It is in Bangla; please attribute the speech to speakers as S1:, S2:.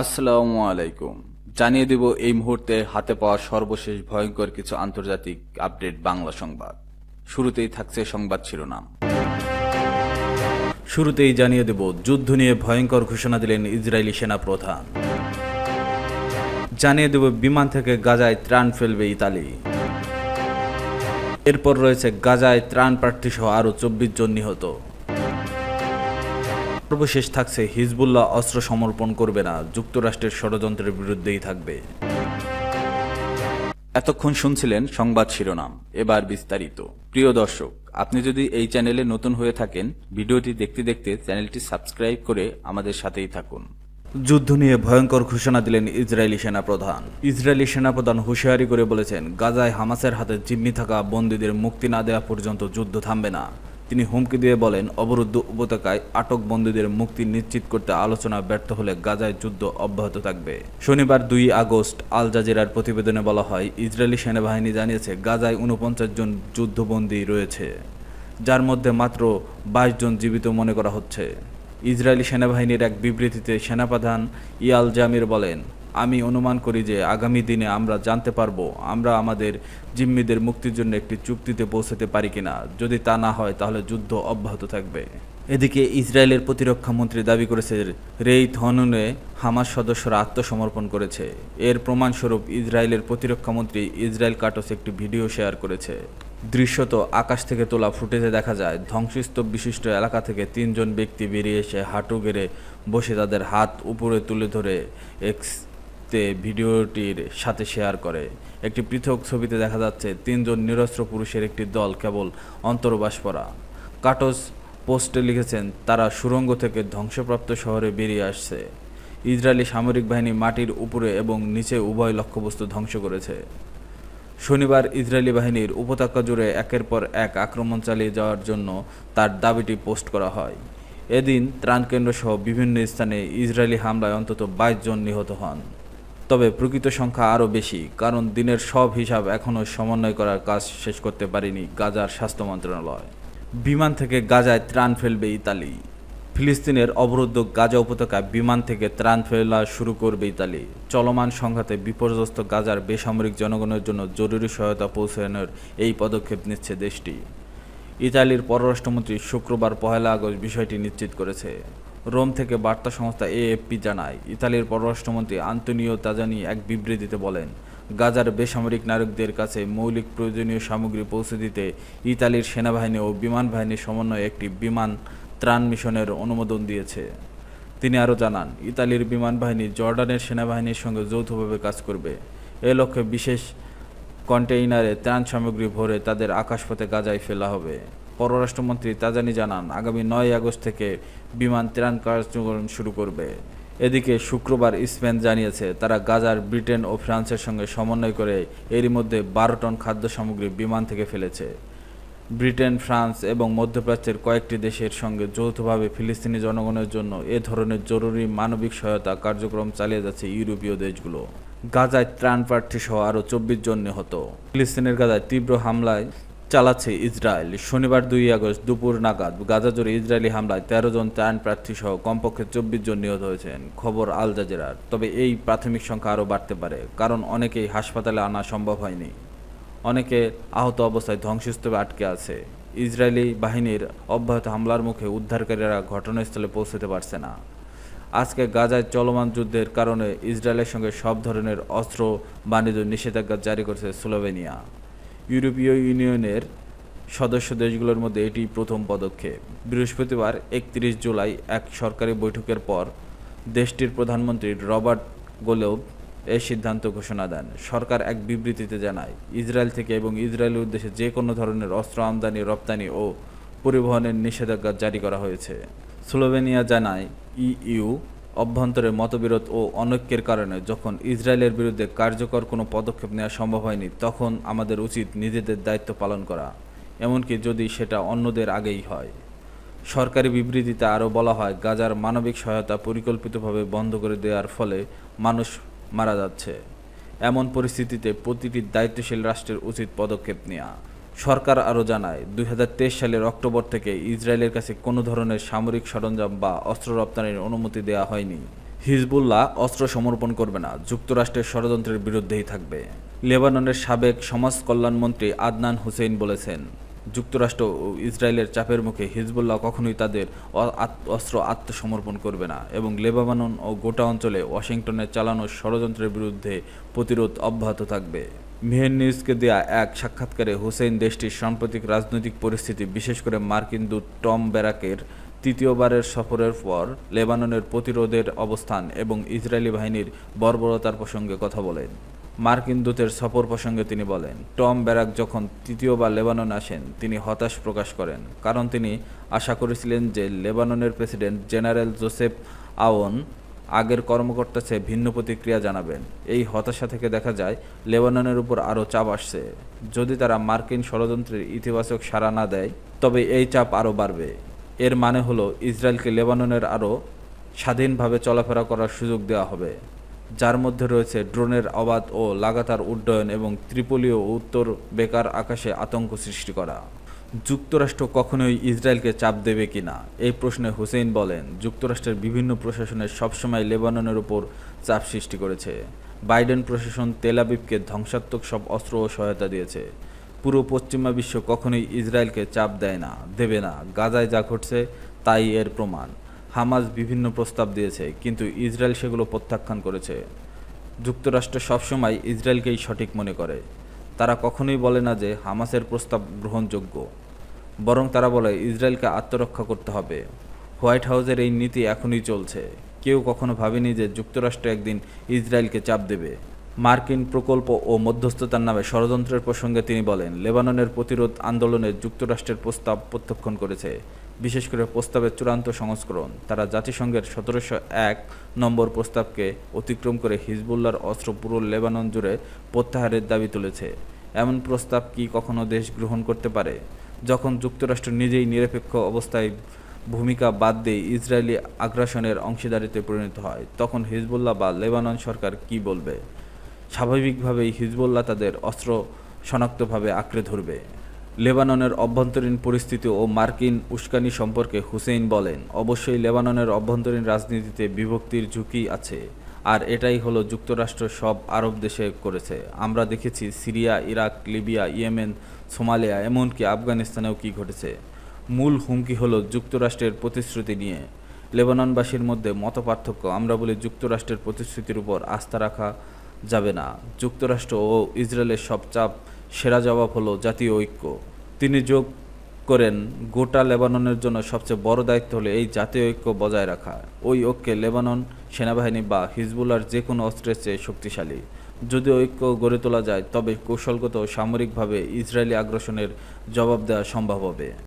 S1: আসসালামু আলাইকুম। জানিয়ে দেব এই মুহূর্তে হাতে পাওয়া সর্বশেষ ভয়ঙ্কর কিছু আন্তর্জাতিক আপডেট বাংলা সংবাদ। শুরুতেই থাকছে সংবাদ শিরোনাম। শুরুতেই জানিয়ে দেব, যুদ্ধ নিয়ে ভয়ঙ্কর ঘোষণা দিলেন ইসরায়েলি সেনা প্রধান। জানিয়ে দেব, বিমান থেকে গাজায় ত্রাণ ফেলবে ইতালি। এরপর রয়েছে গাজায় ত্রাণ প্রার্থী সহ আরও চব্বিশ জন নিহত। সর্বশেষ থাকছে, হিজবুল্লাহ অস্ত্র সমর্পণ করবে না, যুক্তরাষ্ট্রের ষড়যন্ত্রের বিরুদ্ধেই থাকবে। এতক্ষণ শুনছিলেন সংবাদ শিরোনাম, এবার বিস্তারিত। প্রিয় দর্শক, আপনি যদি এই চ্যানেলে নতুন হয়ে থাকেন, ভিডিওটি দেখতে দেখতে চ্যানেলটি সাবস্ক্রাইব করে আমাদের সাথেই থাকুন। যুদ্ধ নিয়ে ভয়ঙ্কর ঘোষণা দিলেন ইসরায়েলি সেনাপ্রধান। ইসরায়েলি সেনাপ্রধান হুঁশিয়ারি করে বলেছেন, গাজায় হামাসের হাতে জিম্মি থাকা বন্দীদের মুক্তি না দেওয়া পর্যন্ত যুদ্ধ থামবে না। তিনি হুমকি দিয়ে বলেন, অবরুদ্ধ উপত্যকায় আটক বন্দীদের মুক্তি নিশ্চিত করতে আলোচনা ব্যর্থ হলে গাজায় যুদ্ধ অব্যাহত থাকবে। শনিবার দুই আগস্ট আল জাজিরার প্রতিবেদনে বলা হয়, ইসরায়েলি সেনাবাহিনী জানিয়েছে, গাজায় উনপঞ্চাশ জন যুদ্ধবন্দী রয়েছে, যার মধ্যে মাত্র বাইশ জন জীবিত মনে করা হচ্ছে। ইসরায়েলি সেনাবাহিনীর এক বিবৃতিতে সেনাপ্রধান ইয়াল জামির বলেন আমি অনুমান করি যে আগামী দিনে আমরা জানতে পারব, আমরা আমাদের জিম্মিদের মুক্তির জন্য একটি চুক্তিতে পৌঁছাতে পারি কিনা। যদি তা না হয়, তাহলে যুদ্ধ অব্যাহত থাকবে। এদিকে ইসরায়েলের প্রতিরক্ষা মন্ত্রী দাবি করেছে রেই থনুনে হামাস সদস্যরা আত্মসমর্পণ করেছে। এর প্রমাণস্বরূপ ইসরায়েলের প্রতিরক্ষা মন্ত্রী ইসরায়েল কাটস একটি ভিডিও শেয়ার করেছে। দৃশ্যত আকাশ থেকে তোলা ফুটেজে দেখা যায়, ধ্বংসস্তূপ বিশিষ্ট এলাকা থেকে তিনজন ব্যক্তি বেরিয়ে এসে হাঁটু গেড়ে বসে তাদের হাত উপরে তুলে ধরে। এক্স তে ভিডিওটির সাথে শেয়ার করে। একটি পৃথক ছবিতে দেখা যাচ্ছে তিনজন নিরস্ত্র পুরুষের একটি দল কেবল অন্তর্বাস পরা। কাটস পোস্টে লিখেছেন, তারা সুরঙ্গ থেকে ধ্বংসপ্রাপ্ত শহরে বেরিয়ে আসছে। ইসরায়েলি সামরিক বাহিনী মাটির উপরে এবং নিচে উভয় লক্ষ্যবস্তু ধ্বংস করেছে। শনিবার ইসরায়েলি বাহিনীর উপত্যকা জুড়ে একের পর এক আক্রমণ চালিয়ে যাওয়ার জন্য তার দাবিটি পোস্ট করা হয়। এদিন ত্রাণকেন্দ্র সহ বিভিন্ন স্থানে ইসরায়েলি হামলায় অন্তত বাইশ জন নিহত হন। তবে প্রকৃত সংখ্যা আরও বেশি, কারণ দিনের সব হিসাব এখনও সমন্বয় করার কাজ শেষ করতে পারেনি গাজার স্বাস্থ্য মন্ত্রণালয়। বিমান থেকে গাজায় ত্রাণ ফেলবে ইতালি। ফিলিস্তিনের অবরুদ্ধ গাজা উপত্যকায় বিমান থেকে ত্রাণ ফেলা শুরু করবে ইতালি। চলমান সংঘাতে বিপর্যস্ত গাজার বেসামরিক জনগণের জন্য জরুরি সহায়তা পৌঁছানোর এই পদক্ষেপ নিচ্ছে দেশটি। ইতালির পররাষ্ট্রমন্ত্রী শুক্রবার পহেলা আগস্ট বিষয়টি নিশ্চিত করেছে। রোম থেকে বার্তা সংস্থা এএফপি জানায়, ইতালির পররাষ্ট্রমন্ত্রী আন্তনিও তাজানি এক বিবৃতিতে বলেন, গাজার বেসামরিক নাগরিকদের কাছে মৌলিক প্রয়োজনীয় সামগ্রী পৌঁছে দিতে ইতালির সেনাবাহিনী ও বিমান বাহিনীর সমন্বয়ে একটি বিমান ত্রাণ মিশনের অনুমোদন দিয়েছে। তিনি আরও জানান, ইতালির বিমান বাহিনী জর্ডানের সেনাবাহিনীর সঙ্গে যৌথভাবে কাজ করবে। এ লক্ষ্যে বিশেষ কন্টেইনারে ত্রাণ সামগ্রী ভরে তাদের আকাশপথে গাজায় ফেলা হবে। পররাষ্ট্রমন্ত্রী তাজানি জানান, আগামী নয় আগস্ট থেকে বিমান ত্রাণ কার্যক্রম শুরু করবে। এদিকে শুক্রবার স্পেন জানিয়েছে, তারা গাজার, ব্রিটেন ও ফ্রান্সের সঙ্গে সমন্বয় করে এরই মধ্যে বারো টন খাদ্য সামগ্রী বিমান থেকে ফেলেছে। ব্রিটেন, ফ্রান্স এবং মধ্যপ্রাচ্যের কয়েকটি দেশের সঙ্গে যৌথভাবে ফিলিস্তিনি জনগণের জন্য এ ধরনের জরুরি মানবিক সহায়তা কার্যক্রম চালিয়ে যাচ্ছে ইউরোপীয় দেশগুলো। গাজায় ত্রাণ প্রার্থী সহ আরও চব্বিশ জন নিহত। ফিলিস্তিনের গাজায় তীব্র হামলায় চালাচ্ছে ইসরায়েল। শনিবার দুই আগস্ট দুপুর নাগাদ গাজা জুড়ে ইসরায়েলি হামলায় তেরো জন ত্রাণ প্রার্থী সহ কমপক্ষে চব্বিশ জন নিহত হয়েছেন, খবর আল জাজেরার। তবে এই প্রাথমিক সংখ্যা আরও বাড়তে পারে, কারণ অনেকেই হাসপাতালে আনা সম্ভব হয়নি। অনেকে আহত অবস্থায় ধ্বংসস্তূপে আটকে আছে। ইসরায়েলি বাহিনীর অব্যাহত হামলার মুখে উদ্ধারকারীরা ঘটনাস্থলে পৌঁছতে পারছে না। আজকে গাজায় চলমান যুদ্ধের কারণে ইসরায়েলের সঙ্গে সব ধরনের অস্ত্র, বাণিজ্য নিষেধাজ্ঞা জারি করেছে স্লোভেনিয়া। ইউরোপীয় ইউনিয়নের সদস্য দেশগুলোর মধ্যে এটি প্রথম পদক্ষেপ। বৃহস্পতিবার একত্রিশ জুলাই এক সরকারি বৈঠকের পর দেশটির প্রধানমন্ত্রী রবার্ট গোলেব এই সিদ্ধান্ত ঘোষণা দেন। সরকার এক বিবৃতিতে জানায়, ইসরায়েল থেকে এবং ইসরায়েলের উদ্দেশ্যে যে কোনো ধরনের অস্ত্র আমদানি, রপ্তানি ও পরিবহনের নিষেধাজ্ঞা জারি করা হয়েছে। স্লোভেনিয়া জানায়, ইইউ অভ্যন্তরে মতবিরোধ ও অনৈক্যের কারণে যখন ইসরায়েলের বিরুদ্ধে কার্যকর কোনো পদক্ষেপ নেওয়া সম্ভব হয়নি, তখন আমাদের উচিত নিজেদের দায়িত্ব পালন করা, এমনকি যদি সেটা অন্যদের আগেই হয়। সরকারি বিবৃতিতে আরও বলা হয়, গাজার মানবিক সহায়তা পরিকল্পিতভাবে বন্ধ করে দেওয়ার ফলে মানুষ মারা যাচ্ছে। এমন পরিস্থিতিতে প্রতিটি দায়িত্বশীল রাষ্ট্রের উচিত পদক্ষেপ নেওয়া। সরকার আরও জানায়, দুই হাজার তেইশ সালের অক্টোবর থেকে ইসরায়েলের কাছে কোনো ধরনের সামরিক সরঞ্জাম বা অস্ত্র রপ্তানির অনুমতি দেওয়া হয়নি। হিজবুল্লাহ অস্ত্র সমর্পণ করবে না, যুক্তরাষ্ট্রের ষড়যন্ত্রের বিরুদ্ধেই থাকবে। লেবাননের সাবেক সমাজ কল্যাণমন্ত্রী আদনান হুসেইন বলেছেন, যুক্তরাষ্ট্র ও ইসরায়েলের চাপের মুখে হিজবুল্লাহ কখনোই তাদের অস্ত্র আত্মসমর্পণ করবে না এবং লেবানন ও গোটা অঞ্চলে ওয়াশিংটনের চালানো ষড়যন্ত্রের বিরুদ্ধে প্রতিরোধ অব্যাহত থাকবে। মেহের নিউজকে দেয়া এক সাক্ষাৎকারে হুসেইন দেশটির সাম্প্রতিক রাজনৈতিক পরিস্থিতি, বিশেষ করে মার্কিন দূত টম ব্যারাকের তৃতীয়বারের সফরের পর লেবাননের প্রতিরোধের অবস্থান এবং ইসরায়েলি বাহিনীর বর্বরতার প্রসঙ্গে কথা বলেন। মার্কিন দূতের সফর প্রসঙ্গে তিনি বলেন, টম ব্যারাক যখন তৃতীয়বার লেবানন আসেন, তিনি হতাশ প্রকাশ করেন, কারণ তিনি আশা করেছিলেন যে লেবাননের প্রেসিডেন্ট জেনারেল জোসেফ আওন আগের কর্মকর্তা চেয়ে ভিন্ন প্রতিক্রিয়া জানাবেন। এই হতাশা থেকে দেখা যায়, লেবাননের উপর আরও চাপ আসছে। যদি তারা মার্কিন ষড়যন্ত্রের ইতিবাচক সাড়া না দেয়, তবে এই চাপ আরও বাড়বে। এর মানে হলো, ইসরায়েলকে লেবাননের আরও স্বাধীনভাবে চলাফেরা করার সুযোগ দেওয়া হবে, যার মধ্যে রয়েছে ড্রোনের অবাধ ও লাগাতার উড্ডয়ন এবং ত্রিপোলি ও উত্তর বেকার আকাশে আতঙ্ক সৃষ্টি করা। যুক্তরাষ্ট্র কখনোই ইসরায়েলকে চাপ দেবে কিনা? এই প্রশ্নে হুসেইন বলেন, যুক্তরাষ্ট্রের বিভিন্ন প্রশাসনের সবসময় লেবাননের উপর চাপ সৃষ্টি করেছে। বাইডেন প্রশাসন তেলাবিবকে ধ্বংসাত্মক সব অস্ত্র ও সহায়তা দিয়েছে। পুরো পশ্চিমা বিশ্ব কখনোই ইসরায়েলকে চাপ দেয় না, দেবে না। গাজায় যা ঘটছে, তাই এর প্রমাণ। হামাজ বিভিন্ন প্রস্তাব দিয়েছে, কিন্তু ইসরায়েল সেগুলো প্রত্যাখ্যান করেছে। যুক্তরাষ্ট্র সবসময় ইসরায়েলকেই সঠিক মনে করে। তারা কখনোই বলে না যে হামাসের প্রস্তাব গ্রহণযোগ্য, বরং তারা বলে ইসরায়েলকে আত্মরক্ষা করতে হবে। হোয়াইট হাউসের এই নীতি এখনই চলছে। কেউ কখনো ভাবেনি যে যুক্তরাষ্ট্র একদিন ইসরায়েলকে চাপ দেবে। মার্কিন প্রকল্প ও মধ্যস্থতার নামে ষড়যন্ত্রের প্রসঙ্গে তিনি বলেন, লেবাননের প্রতিরোধ আন্দোলনে যুক্তরাষ্ট্রের প্রস্তাব প্রত্যাখ্যান করেছে। বিশেষ করে প্রস্তাবের চূড়ান্ত সংস্করণ। তারা জাতিসংঘের সতেরোশো এক নম্বর প্রস্তাবকে অতিক্রম করে হিজবুল্লার অস্ত্র পুরো লেবানন জুড়ে প্রত্যাহারের দাবি তুলেছে। এমন প্রস্তাব কি কখনো দেশ গ্রহণ করতে পারে? যখন যুক্তরাষ্ট্র নিজেই নিরপেক্ষ অবস্থায় ভূমিকা বাদ দিয়ে ইসরায়েলি আগ্রাসনের অংশীদারিতে পরিণত হয়, তখন হিজবুল্লাহ বা লেবানন সরকার কি বলবে? স্বাভাবিকভাবেই হিজবুল্লাহ তাদের অস্ত্র শনাক্তভাবে আঁকড়ে ধরবে। লেবাননের অভ্যন্তরীণ পরিস্থিতি ও মার্কিন উস্কানি সম্পর্কে হুসেইন বলেন, অবশ্যই লেবাননের অভ্যন্তরীণ রাজনীতিতে বিভক্তির ঝুঁকি আছে, আর এটাই হলো যুক্তরাষ্ট্র সব আরব দেশে করেছে। আমরা দেখেছি Syria, Iraq, Libya, Yemen, Somalia, এমনকি আফগানিস্তানেও কি ঘটেছে। মূল হুমকি হলো যুক্তরাষ্ট্রের প্রতিশ্রুতি নিয়ে। লেবাননবাসীর মধ্যে মতপার্থক্য, আমরা বলি যুক্তরাষ্ট্রের প্রতিশ্রুতির উপর আস্থা রাখা যাবে না। যুক্তরাষ্ট্র ও ইসরায়েলের সব চাপ সেরা জবাব হলো জাতীয় ঐক্য। তিনি যোগ করেন গোটা লেবাননের জন্য সবচেয়ে বড় দায়িত্ব হলো এই জাতীয় ঐক্য বজায় রাখা। ওই ঐক্যে লেবানন সেনাবাহিনী বা হিজবুলার যে কোনো অস্ত্রের চেয়ে শক্তিশালী। যদি ঐক্য গড়ে তোলা যায়, তবে কৌশলগত সামরিকভাবে ইসরায়েলি আগ্রাসনের জবাব দেওয়া সম্ভব হবে।